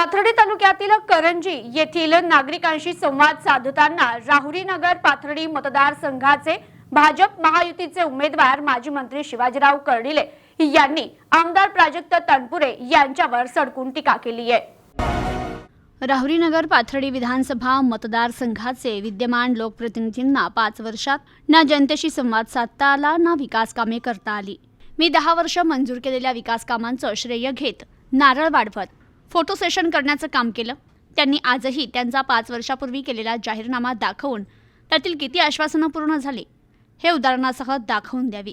पाथर्डी तालुक्यातील करंजी येथील नागरिकांशी संवाद साधताना राहुरी नगर पाथर्डी मतदारसंघाचे भाजप महायुतीचे उमेदवार माजी मंत्री शिवाजीराव कर्डिले यांनी आमदार प्राजक्त तनपुरे यांच्यावर सडकून टीका केली आहे. राहुरीनगर पाथर्डी विधानसभा मतदारसंघाचे विद्यमान लोकप्रतिनिधींना पाच वर्षात ना जनतेशी संवाद साधता आला ना विकास कामे करता आली. मी दहा वर्ष मंजूर केलेल्या विकास कामांचं श्रेय घेत नारळ वाढवत फोटो सेशन करण्याचं काम केलं. त्यांनी आजही त्यांचा पाच वर्षापूर्वी केलेला जाहीरनामा दाखवून त्यातील किती आश्वासनं पूर्ण झाली हे उदाहरणासह दाखवून द्यावी.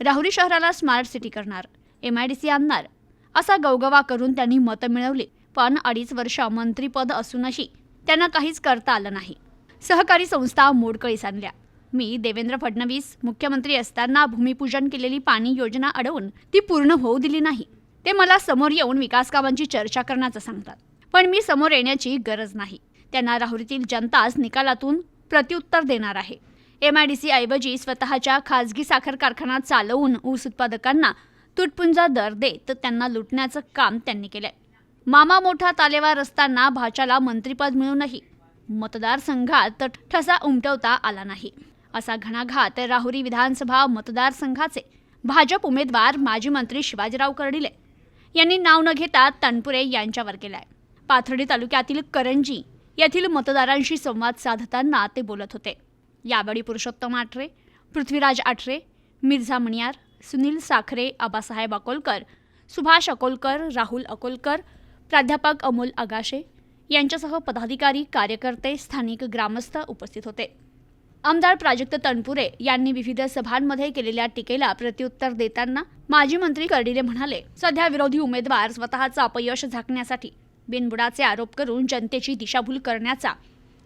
राहुरी शहराला स्मार्ट सिटी करणार एम आय डी सी आणणार असा गवगवा करून त्यांनी मतं मिळवली पण अडीच वर्ष मंत्रीपद असूनही त्यांना काहीच करता आलं नाही. सहकारी संस्था मोडकळीस आणल्या. मी देवेंद्र फडणवीस मुख्यमंत्री असताना भूमिपूजन केलेली पाणी योजना अडवून ती पूर्ण होऊ दिली नाही. ते मला समोर येऊन विकास कामांची चर्चा करण्याचं सांगतात. पण मी समोर येण्याची गरज नाही. त्यांना राहुरीतील जनताच निकालातून प्रत्युत्तर देणार आहे. एम आय डी सी ऐवजी स्वतःच्या खाजगी साखर कारखाना चालवून ऊस उत्पादकांना तुटपुंजा दर देत त्यांना लुटण्याचं काम त्यांनी केलंय. मामा मोठा तालेवार असताना भाच्याला मंत्रीपद मिळूनही मतदारसंघात ठसा उमटवता आला नाही. असा घणाघात राहुरी विधानसभा मतदारसंघाचे भाजप उमेदवार माजी मंत्री शिवाजीराव कर्डिले यांनी नाव न घेता तनपुरे यांच्यावर केलाय. पाथर्डी तालुक्यातील करंजी येथील मतदारांशी संवाद साधताना ते बोलत होते. यावेळी पुरुषोत्तम आठरे पृथ्वीराज आठरे मिर्झा मणियार सुनील साखरे आबासाहेब अकोलकर सुभाष अकोलकर राहुल अकोलकर प्राध्यापक अमोल आगाशे यांच्यासह पदाधिकारी कार्यकर्ते स्थानिक ग्रामस्थ उपस्थित होते. आमदार प्राजक्त तनपुरे यांनी विविध सभांमध्ये केलेल्या टीकेला प्रत्युत्तर देताना माजी मंत्री कर्डिले म्हणाले सध्या विरोधी उमेदवार स्वतःचं अपयश झाकण्यासाठी बिनबुडाचे आरोप करून जनतेची दिशाभूल करण्याचा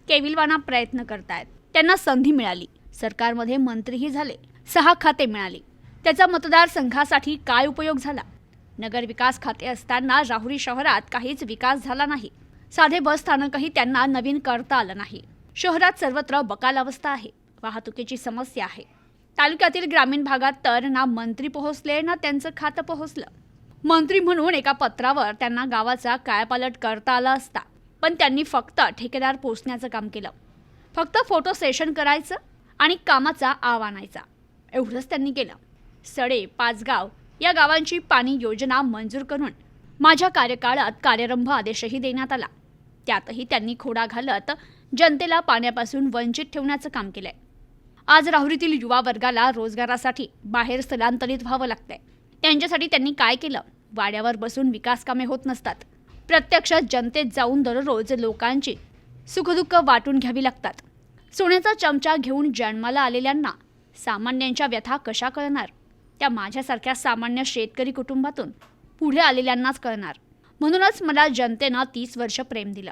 केविलवाना प्रयत्न करतायत. त्यांना संधी मिळाली. सरकारमध्ये मंत्रीही झाले. सहा खाते मिळाली. त्याचा मतदारसंघासाठी काय उपयोग झाला? नगर विकास खाते असताना राहुरी शहरात काहीच विकास झाला नाही. साधे बस स्थानकही त्यांना नवीन करता आलं नाही. शहरात सर्वत्र बकाल अवस्था आहे. वाहतुकीची समस्या आहे. तालुक्यातील ग्रामीण भागात तर ना मंत्री पोहोचले ना त्यांचं खातं पोहोचलं. मंत्री म्हणून एका पत्रावर त्यांना गावाचा कायापालट करता आला असता पण त्यांनी फक्त ठेकेदार पोचण्याचं काम केलं. फक्त फोटो सेशन करायचं आणि कामाचा आव आणायचा एवढंच त्यांनी केलं. सडे पाचगाव या गावांची पाणी योजना मंजूर करून माझ्या कार्यकाळात कार्यरंभ आदेशही देण्यात आला. त्यातही त्यांनी खोडा घालत जनतेला पाण्यापासून वंचित ठेवण्याचं काम केलंय. आज राहुरीतील युवा वर्गाला रोजगारासाठी बाहेर स्थलांतरित व्हावं लागतंय. त्यांच्यासाठी त्यांनी काय केलं? वाड्यावर बसून विकास कामे होत नसतात. प्रत्यक्ष जनतेत जाऊन दररोज लोकांची सुखदुःख वाटून घ्यावी लागतात. सोन्याचा चमचा घेऊन जन्माला आलेल्यांना सामान्यांच्या व्यथा कशा कळणार? त्या माझ्यासारख्या सामान्य शेतकरी कुटुंबातून पुढे आलेल्यांनाच कळणार. म्हणूनच मला जनतेनं तीस वर्ष प्रेम दिलं.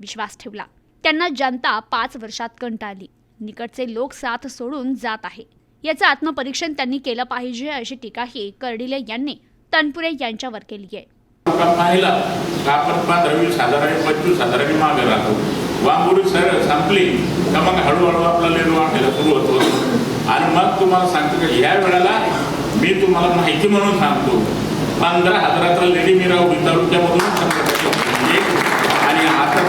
विश्वास ठेवला. त्यांना जनता पाच वर्षात कंटाळली. निकटचे लोक साथ सोडून जात आहे. याचं आत्मपरीक्षण त्यांनी केलं पाहिजे अशी टीकाही कर्डिले यांनी तनपुरे यांच्यावर केली आहे का पाहिला आपण पंधरा वीस पंचवीस हजारांनी मागे राहतो. वांगुरी सर संपली तर मग हळूहळू आपला लेलो वाटायला सुरू होतो. आणि मग तुम्हाला सांगतो की ह्या वेळेला मी तुम्हाला माहिती म्हणून सांगतो. पंधरा हजाराचा लेडी मी राहुरी तालुक्यामधून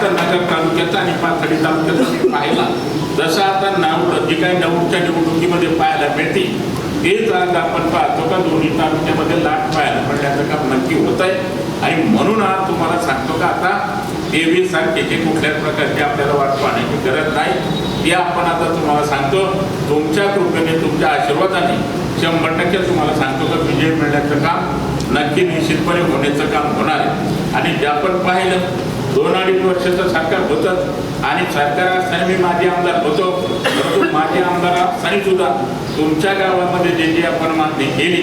आता नगर तालुक्याचा आणि पाथर्डी तालुक्याचा पाहिला. जसा आता नाव जी काही नऊच्या निवडणुकीमध्ये पाहायला मिळते तेच आज आपण पाहतो का दोन्ही तालुक्यामध्ये लाट पाहायला पडल्याचं काम नक्की होत आहे आणि म्हणून आज तुम्हाला सांगतो का आता तेवीस सारखेची कुठल्याच प्रकारची आपल्याला वाट पाहण्याची गरज नाही ते आपण आता तुम्हाला सांगतो. तुमच्या कृपेने तुमच्या आशीर्वादाने शंभर टक्के तुम्हाला सांगतो का विजय मिळण्याचं काम नक्की निश्चितपणे होण्याचं काम होणार आहे. आणि जे आपण पाहिलं दोन अडीच वर्षाचं सरकार होतं आणि सरकार असताना मी माझे आमदार होतो. परंतु माझे आमदार असताना सुद्धा. तुमच्या गावामध्ये जे जी आपण मागणी केली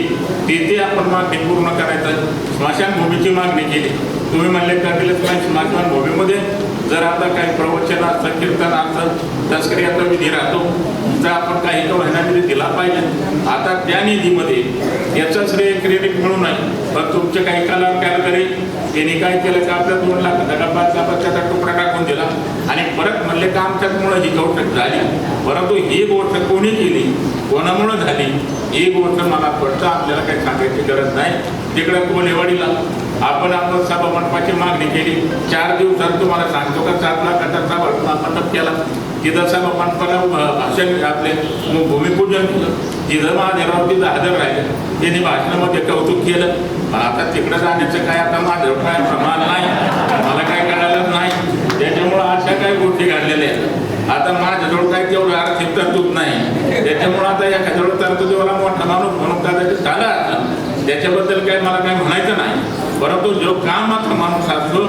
ते ते आपण मागणी पूर्ण करायचं स्मशानभूमीची मागणी केली. तुम्ही म्हणले करतील स्मशानभूमीमध्ये जर आता काही प्रवचन असतं कीर्तन असतं आता विधी राहतो तर आपण काही तो महिन्यामध्ये दिला पाहिजे. आता त्या निधीमध्ये याचं श्रेय क्रेडिट मिळू नये. पण तुमचे काही कलाकार कारागिरी त्यांनी काय केलं का आपल्या दोन लाखाचा डब्बा त्याचा तुकडा टाकून दिला आणि परत म्हणले का आमच्यामुळं ही गोष्ट झाली? परंतु ही गोष्ट कोणी केली? कोणामुळं झाली? ही गोष्ट मला पडतं आपल्याला काही सांगायची गरज नाही. तिकडं कोलेवाडीला आपण आपण सभा मंडपाची मागणी केली. चार दिवसात तुम्हाला सांगतो का? सात लाखाचा सभा मंडप केला. तिथं सभा मंडपाला भाषण आपले भूमिपूजन केलं. तिथं महादेवराव तिथं हजर राहिले. त्यांनी भाषणामध्ये कौतुक केलं. पण आता तिकडं जाण्याचं काय आता माझं काय प्रमाण नाही. मला काय कळालं नाही. त्याच्यामुळं अशा काही गोष्टी घडलेल्या आहेत. आता माझ्याजवळ काय तेवढं आर्थिक तरतूद नाही. त्याच्यामुळं आता एखाद्याजवळ तरतुदीवाला मोठा माणूस म्हणून कदाचित झाला त्याच्याबद्दल काय मला काय म्हणायचं नाही. परंतु जो कामाचा माणूस असतो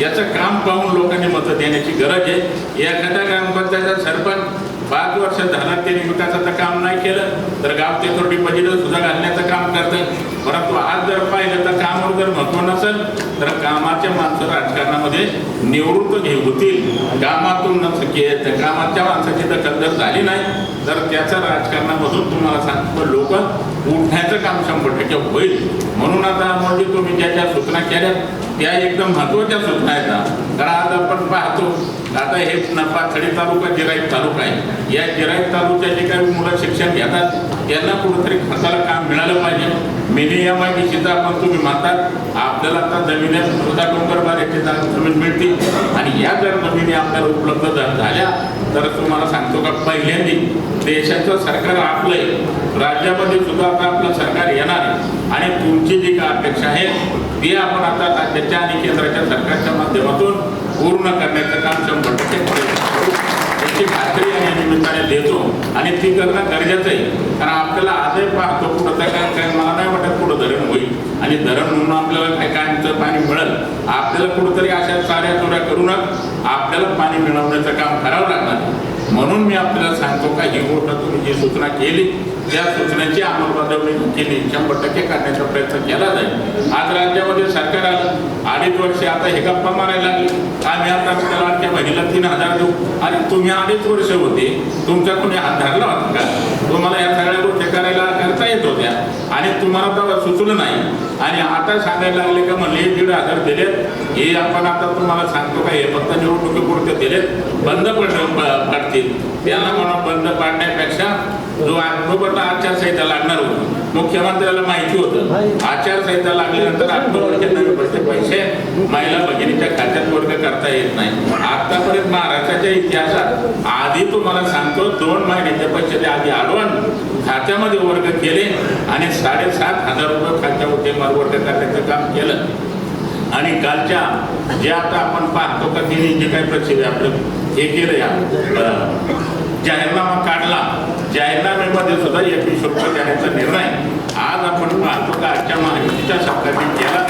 याचं काम पाहून लोकांनी मतं देण्याची गरज आहे. एखाद्या ग्रामपंचायतचा सरपंच पाच वर्ष झाला त्यांनी विकासाचं काम नाही केलं तर गाव ते थोडी बजेट सुद्धा घालण्याचं काम करतं. परंतु आज जर पाहिलं तर कामावर जर महत्त्व नसेल तर कामाचे माणसं राजकारणामध्ये निवृत्त घे होतील. कामातून नस- के- तर कामाच्या माणसाची दखल जर झाली नाही. तर त्याचं राजकारणामधून तुम्हाला सांगतो लोक उठण्याचं काम शंभर टक्के होईल. म्हणून आता म्हणजे तुम्ही ज्या सूचना केल्या. त्या एकदम महत्त्वाच्या सूचना आहेत. कारण आज आपण पाहतो आता हे पाथडी तालुका जिराईत तालुका आहे. या जिराईत तालुक्याचे काही मुलं शिक्षण घेतात त्यांना कुठंतरी खताला काम मिळालं पाहिजे. मिनी या मागे डी आपण तुम्ही मानतात आपल्याला आता जमिनी सुद्धा डोंगरबार बारेची जमीन मिळते आणि या जर जमिनी आपल्याला उपलब्ध झा- झाल्या तर तुम्हाला सांगतो का पहिल्यांदी देशाचं सरकार आपलं राज्यामध्ये सुद्धा आता आपलं सरकार येणार आहे. आणि तुमची जी काय अपेक्षा आहे ती आपण आता राज्याच्या आणि केंद्राच्या सरकारच्या माध्यमातून पूर्ण करण्याचं काम शंभर टक्के करू. याची खात्री आणि निमित्ताने देतो. आणि ती करणं गरजेचं आहे. कारण आपल्याला आजही पाहतो कुठं तर काय काय मला नाही वाटत कुठं धरण होईल. आणि धरण म्हणून आपल्याला काय कायमचं पाणी मिळेल. आपल्याला कुठंतरी अशा चाऱ्या चोऱ्या करूनच आपल्याला पाणी मिळवण्याचं काम करावं लागणार म्हणून मी आपल्याला सांगतो का ही गोष्ट तुम्ही जी सूचना केली त्या सूचनेची अंमलबजावणी केली शंभर टक्के काढण्याचा प्रयत्न केला जाईल. आज राज्यामध्ये सरकार आलं अडीच वर्ष आता हे गप्पा मारायला लागले. आम्ही आता आपल्या लाडक्या तीन हजार देऊ. आणि तुम्ही अडीच वर्ष होते तुमचा कोणी हात धरला होता का? तुम्हाला या सगळ्या गोष्टी करायला करता येत होत्या. आणि तुम्हाला तर सुचलं नाही. आणि आता सांगायला लागले का म्हणले हे दीड हजार दिलेत. हे आपण आता तुम्हाला सांगतो का हे फक्त निवडणुकीपुरते दिलेत. बंद पड पाडतील पडतील. त्यांना बंद पाडण्यापेक्षा जो ऑक्टोबरला आचारसंहिता लागणार होती मुख्यमंत्र्याला माहिती होतं. आचारसंहिता लागल्यानंतर ऑक्टोबरचे पडते पैसे महिला भगिनीच्या खात्यात वर्ग करता येत नाही. आतापर्यंत महाराष्ट्राच्या इतिहासात आधी तुम्हाला सांगतो दोन महिन्याच्या पैसे आधी आधी पण खात्यामध्ये वर्ग केले आणि साडेसात हजार रुपये खात्यामध्ये वर्ग करण्याचं काम केलं. आणि कालच्या जे आता आपण पाहतो का तिने जे काही प्रसिद्ध आपलं हे केलं या जाहीरनामा काढला. जाहीरनाम्यामध्ये सुद्धा एकवीस रुपये देण्याचा निर्णय आज आपण पाहतो का आजच्या माहितीच्या सरकारने केला.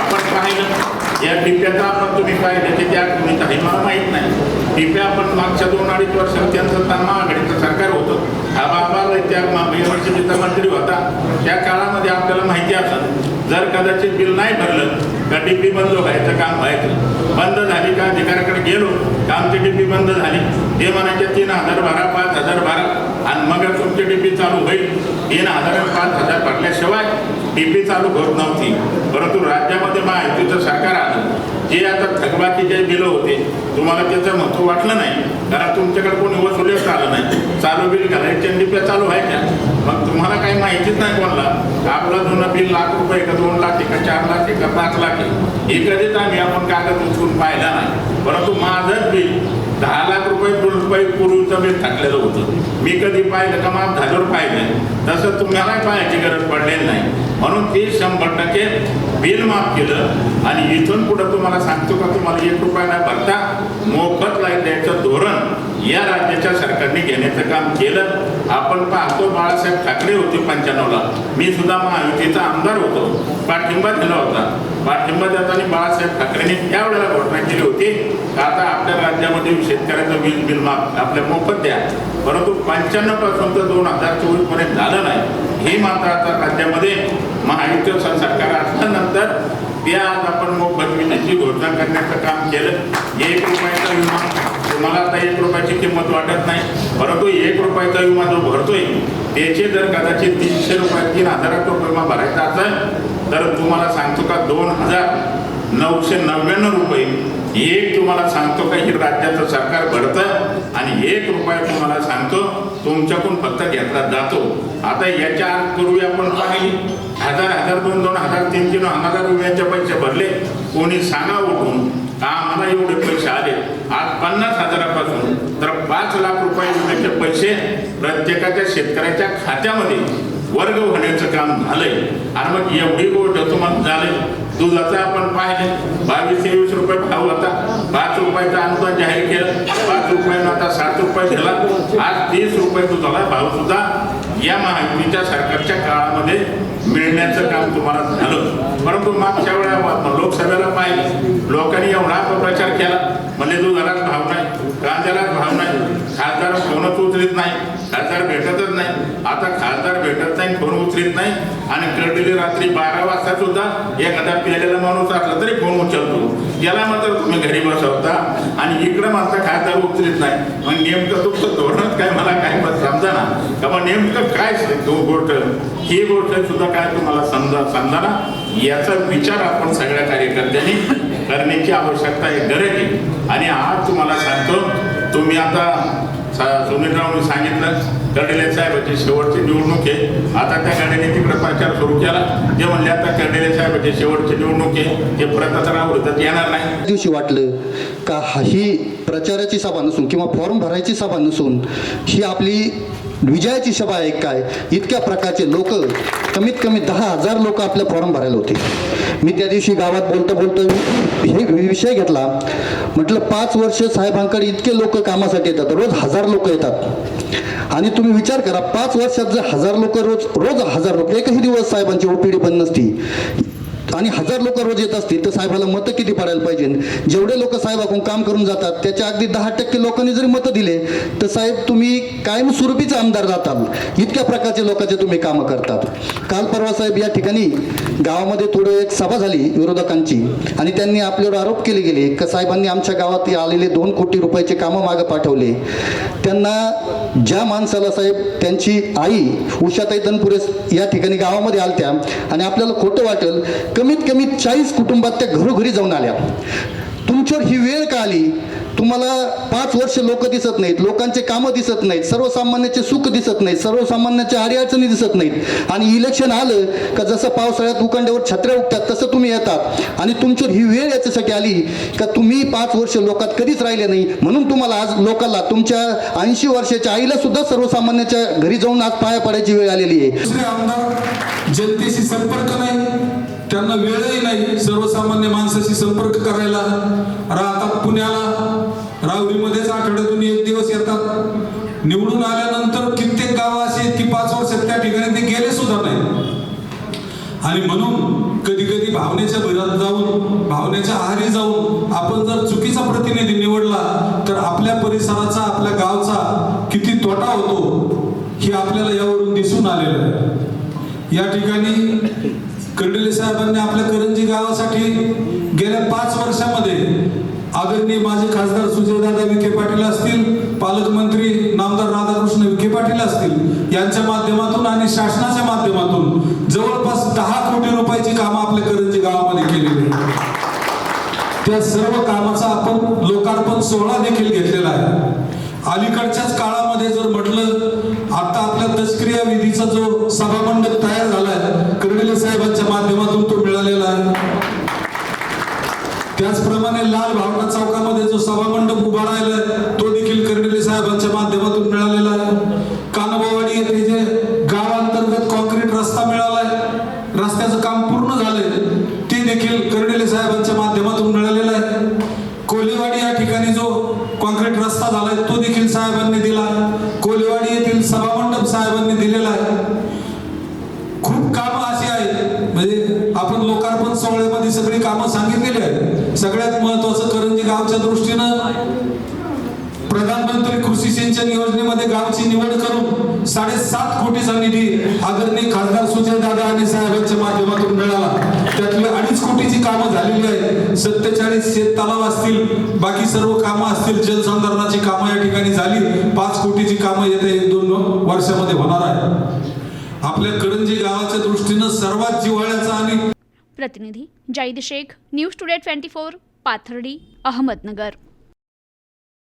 आपण पाहिलं या डिप्याचा आपण तुम्ही काय की त्या तुम्ही काही मला माहीत नाही. डिप्या आपण मागच्या दोन अडीच वर्षात त्यांचं तान महाआघाडीचं सरकार होतं. हा बाबा त्या युनिव्हर्सिटीचा मंत्री होता. त्या काळामध्ये आपल्याला माहिती असं जर कदाचित बिल नाही भरलं का डिपी बंद व्हायचं काम व्हायचं. बंद झाली का अधिकाऱ्याकडे गेलो का आमची डिपी बंद झाली. ते म्हणायचे तीन हजार भरा पाच हजार भरा. आणि मग तुमची डिपी चालू होईल. तीन हजार पाच हजार भरल्याशिवाय डिपी चालू होत नव्हती. परंतु राज्यामध्ये महायुतीचं सरकार आलं. जे आता थकबाकी जे बिलं होते तुम्हाला त्याचं महत्त्व वाटलं नाही. कारण तुमच्याकडे कोणी वसुलीच आलं नाही. चालू बिल घालायचे डिप्या चालू व्हायच्या. मग तुम्हाला काही माहितीच नाही कोणाला. आपलं जुनं बिल लाख रुपये का दोन लाख एका चार लाख एका पाच लाख आहे. हे कधीच आम्ही आपण कागद उचलून पाहिला नाही. परंतु माझंच बिल दहा लाख रुपये रुपये पूर्वीचं बिल टाकलेलं होतं. मी कधी पाहिलं का माफ झाल्यावर पाहिलं. तसं तुम्हाला पाहायची गरज पडलेली नाही. म्हणून ते शंभर टक्के बिल माफ केलं आणि इथून पुढं तुम्हाला सांगतो का तुम्हाला एक रुपया न भरता मोफत लाइट द्यायचं धोरण या राज्याच्या सरकारने घेण्याचं काम केलं. आपण पाहतो बाळासाहेब ठाकरे होते पंच्याण्णवला. मी सुद्धा महायुतीचा आमदार होतो. पाठिंबा दिला होता. पाठिंबा देताना बाळासाहेब ठाकरेंनी त्यावेळेला घोषणा केली होती का आता आपल्या राज्यामध्ये शेतकऱ्याचं वीज बिल माफ आपल्या मोफत द्या. परंतु पंच्याण्णवपासून तर दोन हजार चोवीसपर्यंत झालं नाही. हे मात्र आता राज्यामध्ये महायुतीचं सरकार असल्यानंतर ते आज आपण मोफत विजेची घोषणा करण्याचं काम केलं. एक रुपयाचा विमा तुम्हाला आता एक रुपयाची किंमत वाटत नाही. परंतु एक रुपयाचा विमा जो भरतोय त्याचे जर कदाचित तीनशे रुपये तीन हजाराचा विमा भरायचा असेल तर तुम्हाला सांगतो का दोन हजार नऊशे नव्याण्णव रुपये एक तुम्हाला सांगतो का हे राज्याचं सरकार भरतं आणि एक रुपया तुम्हाला सांगतो तुमच्याकडून फक्त घेतला जातो. आता याच्या पूर्वी आपण पाहिली हजार हजार दोन दोन हजार तीन तीन हजार रुपयांचे पैसे भरले. कोणी सांगा उठून आम्हाला एवढे पैसे आले? आज पन्नास हजारापासून रुपये विम्याचे पैसे प्रत्येकाच्या शेतकऱ्याच्या खात्यामध्ये वर्ग होण्याचं काम झालंय. आणि मग एवढी गोष्ट तुम्हाला झाले दुधाचं आपण पाहिले. बावीस तेवीस रुपये भाव होता. पाच रुपयाचा अनुदान जाहीर केलं. पाच रुपयानं आता सात रुपये दिला. आज तीस रुपये दुधाला भाव सुद्धा या महायुतीच्या सरकारच्या काळामध्ये मिळण्याचं काम तुम्हाला झालं. परंतु मागच्या वेळा लोकसभेला पाहिलं. लोकांनी एवढा अपप्रचार केला. म्हणजे दुधालाच भाव नाही कांद्यालाच भाव नाही? खासदार फोनच उचलित नाही. खासदार भेटतच नाही. आता खासदार भेटत नाही फोन उचलित नाही? आणि कळलेली रात्री बारा वाजता सुद्धा एखादा पिलेला माणूस असला तरी फोन उचलतो? याला मात्र तुम्ही घरी बसवता आणि इकडं मात्र खासदार उचलीत नाही. मग नेमकं तुमचं धोरणच काय मला काय समजा ना. का मग नेमकं काय तो गोष्ट ही गोष्ट सुद्धा काय तुम्हाला समजा समजा ना. याचा विचार आपण सगळ्या कार्यकर्त्यांनी करण्याची आवश्यकता आहे गरज आहे. आणि आज तुम्हाला सांगतो तुम्ही आता सा- सांगितलं. कर्डिले साहेबाची शेवटची निवडणूक आहे. आता त्या गाडीने तिकडे प्रचार सुरू केला. ते म्हणले आता कर्डिले साहेबाची शेवटची निवडणूक आहे. हे परत आता राहुल येणार नाही. दिवशी वाटलं का ही प्रचाराची सभा नसून किंवा फॉर्म भरायची सभा नसून ही आपली विजयाची सभा आहे काय? इतक्या प्रकारचे लोक कमीत कमी दहा हजार लोक आपल्या फॉर्म भरायला होते. मी त्या दिवशी गावात बोलतो बोलतो हे विषय घेतला. म्हटलं पाच वर्ष साहेबांकडे इतके लोक कामासाठी येतात रोज हजार लोक येतात. आणि तुम्ही विचार करा पाच वर्षात जर हजार लोक रोज रोज हजार लोक एकही दिवस साहेबांची ओपीडी बंद नसती. आणि हजार लोक रोज येत असतील तर साहेबाला मतं किती पडायला पाहिजे जेवढे लोक साहेबाकडून काम करून जातात त्याच्या अगदी दहा टक्के लोकांनी जरी मतं दिले तर साहेब तुम्ही कायमस्वरूपीचे आमदार जातात इतक्या प्रकारचे लोकांचे तुम्ही कामं करतात. काल परवा साहेब या ठिकाणी गावामध्ये थोडं एक सभा झाली विरोधकांची आणि त्यांनी आपल्यावर आरोप केले गेले का साहेबांनी आमच्या गावात आलेले दोन कोटी रुपयाचे कामं मागं पाठवले. त्यांना ज्या माणसाला साहेब त्यांची आई उषाताई तनपुरे या ठिकाणी गावामध्ये आलत्या आणि आपल्याला खोटं वाटेल कमीत कमी चाळीस कुटुंबात त्या घरोघरी जाऊन आल्या. तुमच्यावर ही वेळ का आली? तुम्हाला पाच वर्ष लोक दिसत नाहीत लोकांचे कामं दिसत नाहीत सर्वसामान्याचे सुख दिसत नाहीत सर्वसामान्याच्या अडीअडचणी दिसत नाहीत. आणि इलेक्शन आलं का जसं पावसाळ्यात उकांड्यावर छत्र्या उठतात तसं तुम्ही येतात. आणि तुमच्यावर ही वेळ याच्यासाठी आली का तुम्ही पाच वर्ष लोकात कधीच राहिले नाही? म्हणून तुम्हाला आज लोकांना तुमच्या ऐंशी वर्षाच्या आईला सुद्धा सर्वसामान्याच्या घरी जाऊन आज पाया पडायची वेळ आलेली आहे. जनतेशी संपर्क नाही. त्यांना वेळही नाही सर्वसामान्य माणसाशी संपर्क करायला. राहतात पुण्याला राहुरीमध्येच आठवड्यातून एक दिवस येतात. निवडून आल्यानंतर कित्येक गावं अशी आहेत की पाच वर्षात त्या ठिकाणी ते गेले सुद्धा नाही. आणि म्हणून कधी कधी भावनेच्या भरात जाऊन भावनेच्या आहारी जाऊन आपण जर चुकीचा प्रतिनिधी निवडला तर आपल्या परिसराचा आपल्या गावचा किती तोटा होतो हे आपल्याला यावरून दिसून आलेलं आहे. या ठिकाणी कर्डिले साहेबांनी आपल्या करंजी गावासाठी गेल्या पाच वर्षामध्ये आदरणीय माझे खासदार सुजयदादा विखे पाटील असतील पालकमंत्री नामदार राधाकृष्ण विखे पाटील असतील यांच्या माध्यमातून आणि शासनाच्या माध्यमातून जवळपास दहा कोटी रुपयाची कामं आपल्या करंजी गावामध्ये केलेली त्या सर्व कामाचा आपण लोकार्पण सोहळा देखील घेतलेला आहे. अलीकडच्याच काळामध्ये जर म्हटलं आता आपल्या दशक्रिया विधीचा जो सभामंडप तयार झालाय कर्डिले साहेबांच्या माध्यमातून तो मिळालेला आहे. त्याचप्रमाणे लाल भावना चौकामध्ये जो सभामंडप उभा राहिलाय तो देखील कर्डिले साहेबांच्या माध्यमातून मिळालेला आहे कानबावाडी येथे जे गावांतर्गत कॉन्क्रीट रस्ता मिळालाय रस्त्याचं काम पूर्ण झालंय ते देखील कर्डिले साहेबांच्या माध्यमातून मिळालेलं आहे कोलेवाडी या ठिकाणी जो कॉन्क्रीट रस्ता झालाय तो देखील साहेबांनी दिला कोलेवाडी येथील सभामंडप साहेबांनी दिलेला आहे खूप कामं अशी आहेत म्हणजे आपण लोकार्पण सोहळ्यामध्ये सगळी कामं सांगितलेली आहेत सगळ्यात महत्वाचं करंजी गावच्या दृष्टीनं प्रधानमंत्री कृषी सिंचन योजनेमध्ये गावची निवड करून साडेसात कोटीचा निधी आदरणीय खासदार सुजय दादा आणि साहेबांच्या माध्यमातून मिळाला. त्यातली अडीच कोटीची कामं झालेली आहेत. सत्तेचाळीस शेत तलाव असतील बाकी सर्व कामं असतील जलसंधारणाची कामं या ठिकाणी झाली. पाच कोटीची कामं येत्या एक दोन वर्षामध्ये होणार आहे आपल्या करंजी गावाच्या दृष्टीनं सर्वात जिव्हाळ्याचा आणि प्रतिनिधी Zaid Shaikh news today twenty four Pathardi Ahmednagar.